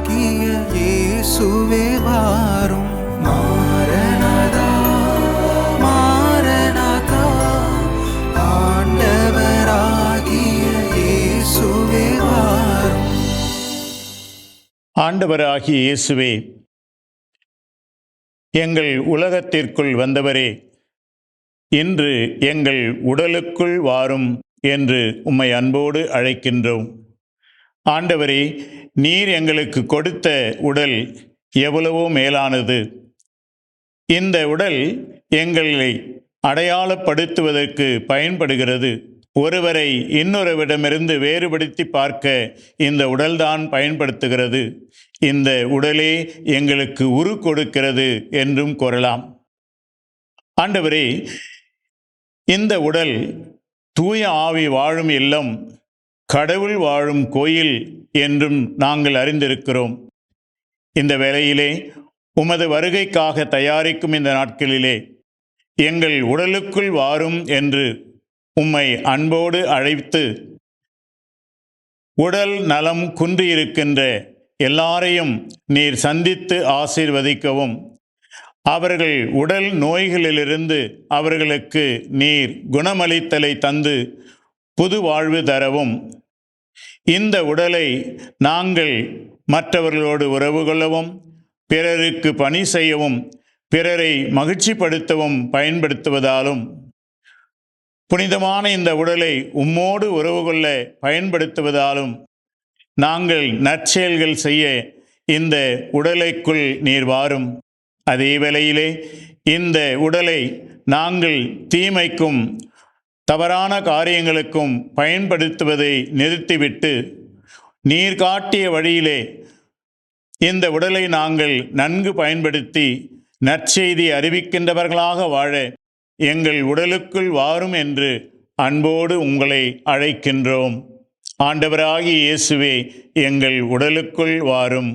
ஆகிய இயேசுவே வாரும். மாறனாதா ஆண்டவராகிய இயேசுவே எங்கள் உலகத்திற்குள் வந்தவரே இன்று எங்கள் உடலுக்குள் வாரும் என்று உம்மை அன்போடு அழைக்கின்றோம். ஆண்டவரே நீர் எங்களுக்கு கொடுத்த உடல் எவ்வளவோ மேலானது. இந்த உடல் எங்களை அடையாளப்படுத்துவதற்கு பயன்படுகிறது. ஒருவரை இன்னொருவிடமிருந்து வேறுபடுத்தி பார்க்க இந்த உடல்தான் பயன்படுத்துகிறது. இந்த உடலே எங்களுக்கு உரு கொடுக்கிறது என்றும் கூறலாம். ஆண்டவரே இந்த உடல் தூய ஆவி வாழும் இல்லம் கடவுள் வாழும் கோயில் என்றும் நாங்கள் அறிந்திருக்கிறோம். இந்த வேளையிலே உமது வருகைக்காக தயாரிக்கும் இந்த நாட்களிலே எங்கள் உடலுக்குள் வாரும் என்று உம்மை அன்போடு அழைத்து உடல் நலம் குன்றியிருக்கின்ற எல்லாரையும் நீர் சந்தித்து ஆசீர்வதிக்கவும். அவர்கள் உடல் நோய்களிலிருந்து அவர்களுக்கு நீர் குணமளித்தலை தந்து புது வாழ்வு தரவும். இந்த உடலை நாங்கள் மற்றவர்களோடு உறவு கொள்ளவும் பிறருக்கு பணி செய்யவும் பிறரை மகிழ்ச்சிப்படுத்தவும் பயன்படுத்துவதாலும் புனிதமான இந்த உடலை உம்மோடு உறவு கொள்ள பயன்படுத்துவதாலும் நாங்கள் நற்செயல்கள் செய்ய இந்த உடலைக்குள் நீர் வாரும். அதே வேளையிலே இந்த உடலை நாங்கள் தீமைக்கும் தவறான காரியங்களுக்கும் பயன்படுத்துவதை நிறுத்திவிட்டு நீர் காட்டிய வழியிலே இந்த உடலை நாங்கள் நன்கு பயன்படுத்தி நற்செய்தி அறிவிக்கின்றவர்களாக வாழ எங்கள் உடலுக்குள் வாரும் என்று அன்போடு உங்களை அழைக்கின்றோம். ஆண்டவராகி இயேசுவே எங்கள் உடலுக்குள் வாரும்.